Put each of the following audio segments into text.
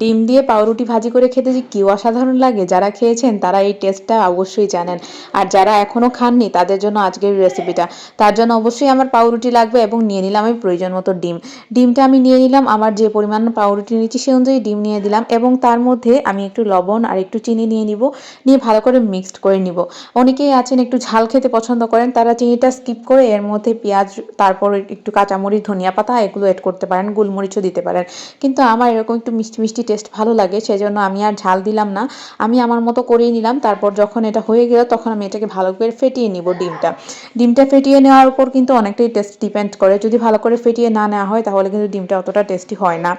ডিম দিয়ে পাউরুটি ভাজি করে খেতে যে কি অসাধারণ লাগে। যারা খেয়েছেন তারা এই টেস্টটা অবশ্যই জানেন। আর যারা এখনও খাননি, তাদের জন্য আজকের রেসিপিটা তার জন্য অবশ্যই আমার পাউরুটি লাগবে এবং নিয়ে নিলাম আমি প্রয়োজন মতো ডিম। ডিমটা আমি নিয়ে নিলাম, আমার যে পরিমাণ পাউরুটি নিচ্ছি সে অনুযায়ী ডিম নিয়ে দিলাম এবং তার মধ্যে আমি একটু লবণ আর একটু চিনি নিয়ে নিব, নিয়ে ভালো করে মিক্সড করে নিব। অনেকেই আছেন একটু ঝাল খেতে পছন্দ করেন, তারা চিনিটা স্কিপ করে এর মধ্যে পেঁয়াজ, তারপর একটু কাঁচামরিচ, ধনিয়া পাতা এগুলো এড করতে পারেন, গোলমরিচও দিতে পারেন। কিন্তু আমার এরকম একটু মিষ্টি মিষ্টি টেস্ট ভালো লাগে, সেজন্য আমি আর ঝাল দিলাম না। আমি আমার মতো করেই নিলাম, তারপর যখন এটা হয়ে গেল তখন আমি এটাকে ভালো করে ফেটিয়ে নিব ডিমটা। ডিমটা ফেটিয়ে নেওয়ার উপর কিন্তু অনেকটাই টেস্ট ডিপেন্ড করে। যদি ভালো করে ফেটিয়ে না নেওয়া হয় তাহলে কিন্তু ডিমটা অতটা টেস্টি হয় না।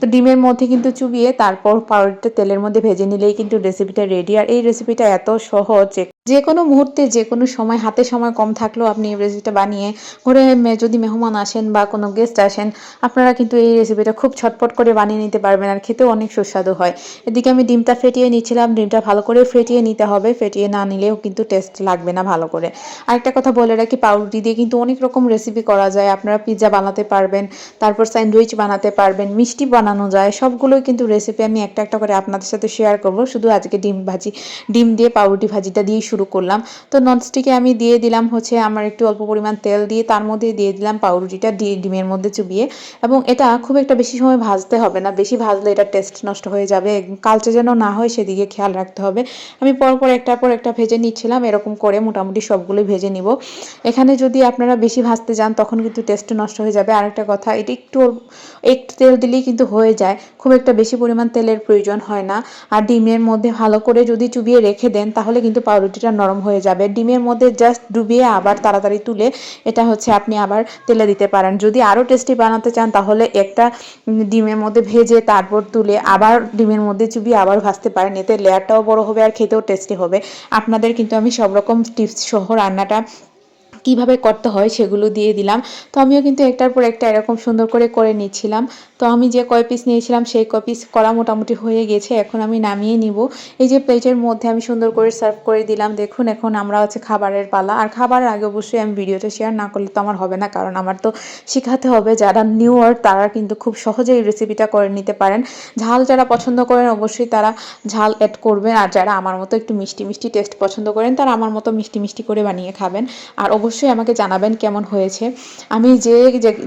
তো ডিমের মধ্যে কিন্তু চুবিয়ে তারপর পাউরুটিটা তেলের মধ্যে ভেজে নিলেই কিন্তু রেসিপিটা রেডি আর এই রেসিপিটা এত সহজ যে যে কোনো মুহূর্তে যে কোনো সময়, হাতে সময় কম থাকলেও আপনি এই রেসিপিটা বানিয়ে ঘরে যদি মেহমান আসেন বা কোনো গেস্ট আসেন, আপনারা কিন্তু এই রেসিপিটা খুব ছটপট করে বানিয়ে নিতে পারবেন আর খেতেও অনেক সুস্বাদু হয়। এদিকে আমি ডিমটা ফেটিয়ে নিচ্ছিলাম ডিমটা ভালো করে ফেটিয়ে নিতে হবে। ফেটিয়ে না নিলেও কিন্তু টেস্ট লাগবে না ভালো করে। আরেকটা কথা বলে রাখি, পাউরুটি দিয়ে কিন্তু অনেক রকম রেসিপি করা যায়। আপনারা পিৎজা বানাতে পারবেন, তারপর স্যান্ডউইচ বানাতে পারবেন, মিষ্টি বানানো যায়। সবগুলোই কিন্তু রেসিপি আমি একটা একটা করে আপনাদের সাথে শেয়ার করব। শুধু আজকে ডিম ভাজি, ডিম দিয়ে পাউরুটি ভাজিটা দিয়েই শুরু করলাম। তো ননস্টিকে আমি দিয়ে দিলাম হচ্ছে আমার একটু অল্প পরিমাণ তেল দিয়ে, তার মধ্যে দিয়ে দিলাম পাউরুটিটা ডিমের মধ্যে চুবিয়ে। এবং এটা খুব একটা বেশি সময় ভাজতে হবে না, বেশি ভাজলে এটা টেস্ট নষ্ট হয়ে যাবে, কালচে যেন না হয় সেদিকে খেয়াল রাখতে হবে। আমি পরপর একটার পর একটা ভেজে নিচ্ছিলাম, এরকম করে মোটামুটি সবগুলো ভেজে নিব। এখানে যদি আপনারা বেশি ভাজতে যান, তখন কিন্তু টেস্ট নষ্ট হয়ে যাবে। আরেকটা কথা, এটা একটু একটু তেল দিলেই কিন্তু হয়ে যায়, খুব একটা বেশি পরিমাণ তেলের প্রয়োজন হয় না। আর ডিমের মধ্যে ভালো করে যদি চুবিয়ে রেখে দেন, তাহলে কিন্তু পাউরুটিটা নরম হয়ে যাবে। ডিমের মধ্যে জাস্ট ডুবিয়ে আবার তাড়াতাড়ি তুলে এটা হচ্ছে আপনি আবার তেলে দিতে পারেন। যদি আরও টেস্টি বানাতে চান তাহলে একটা ডিমের মধ্যে ভেজে তারপর তুলে আবার ডিমের মধ্যে চুবিয়ে আবার ভাজতে পারেন। এতে লেয়ারটাও বড় হবে আর খেতেও টেস্টি হবে। আপনাদের কিন্তু আমি সব রকম টিপস সহ রান্নাটা কীভাবে করতে হয় সেগুলো দিয়ে দিলাম। তো আমিও কিন্তু একটার পর একটা এরকম সুন্দর করে করে নিচ্ছিলাম। তো আমি যে কয় পিস নিয়েছিলাম সেই কয় পিস করা মোটামুটি হয়ে গেছে, এখন আমি নামিয়ে নিব। এই যে প্লেটের মধ্যে আমি সুন্দর করে সার্ভ করে দিলাম, দেখুন এখন আমরা হচ্ছে খাবারের পালা। আর খাবারের আগে অবশ্যই আমি ভিডিওটা শেয়ার না করলে তো আমার হবে না, কারণ আমার তো শেখাতে হবে। যারা নিউ আর তারা কিন্তু খুব সহজেই রেসিপিটা করে নিতে পারেন। ঝাল যারা পছন্দ করেন অবশ্যই তারা ঝাল অ্যাড করবেন। আর যারা আমার মতো একটু মিষ্টি মিষ্টি টেস্ট পছন্দ করেন, তারা আমার মতো মিষ্টি মিষ্টি করে বানিয়ে খাবেন। আর অবশ্যই আমাকে জানাবেন কেমন হয়েছে। আমি যে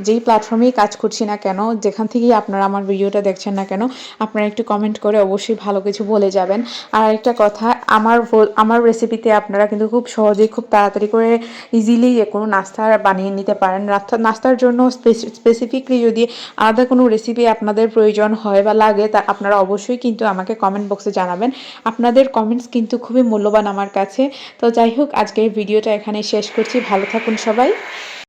যেই প্ল্যাটফর্মেই কাজ করছি না কেন, যেখান থেকেই আপনারা আমার ভিডিওটা দেখছেন না কেন, আপনারা একটু কমেন্ট করে অবশ্যই ভালো কিছু বলে যাবেন। আর একটা কথা, আমার আমার রেসিপিতে আপনারা কিন্তু খুব সহজেই, খুব তাড়াতাড়ি করে ইজিলি যে কোনো নাস্তা বানিয়ে নিতে পারেন। নাস্তার জন্য স্পেসিফিকলি যদি আলাদা কোনো রেসিপি আপনাদের প্রয়োজন হয় বা লাগে, তা আপনারা অবশ্যই কিন্তু আমাকে কমেন্ট বক্সে জানাবেন। আপনাদের কমেন্টস কিন্তু খুবই মূল্যবান আমার কাছে। তো যাই হোক, আজকের ভিডিওটা এখানে শেষ করছি। ভালো থাকুন সবাই।